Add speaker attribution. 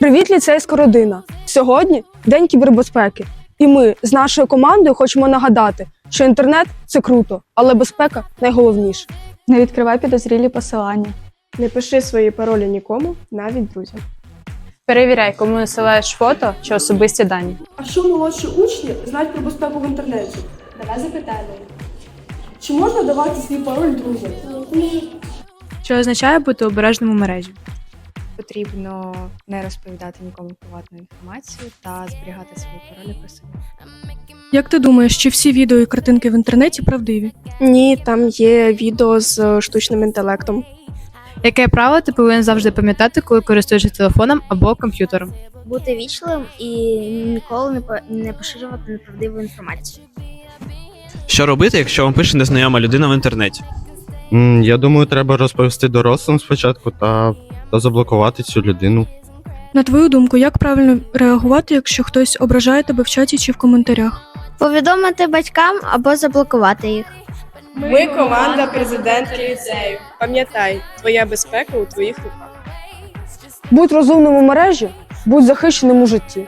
Speaker 1: Привіт, ліцейська родина! Сьогодні день кібербезпеки, і ми з нашою командою хочемо нагадати, що інтернет це круто, але безпека найголовніше.
Speaker 2: Не відкривай підозрілі посилання.
Speaker 3: Не пиши свої паролі нікому, навіть друзям.
Speaker 2: Перевіряй, кому насилаєш фото чи особисті дані.
Speaker 1: А що молодші учні знають про безпеку в інтернеті? Давай запитаємо. Чи можна давати свій пароль друзям?
Speaker 2: Що означає бути обережним у мережі?
Speaker 4: Потрібно не розповідати нікому приватну інформацію та зберігати свої паролі при собі.
Speaker 5: Як ти думаєш, чи всі відео і картинки в інтернеті правдиві?
Speaker 3: Ні, там є відео з штучним інтелектом.
Speaker 2: Яке правило ти повинен завжди пам'ятати, коли користуєшся телефоном або комп'ютером?
Speaker 6: бути вічливим і ніколи не, по- не поширювати неправдиву інформацію.
Speaker 7: Що робити, якщо вам пише незнайома людина в інтернеті?
Speaker 8: Я думаю, треба розповісти дорослим спочатку та, та заблокувати цю людину.
Speaker 5: На твою думку, як правильно реагувати, якщо хтось ображає тебе в чаті чи в коментарях?
Speaker 6: Повідомити батькам або заблокувати їх.
Speaker 3: Ми команда президентки ліцею. Пам'ятай, твоя безпека у твоїх руках.
Speaker 1: Будь розумним у мережі, будь захищеним у житті.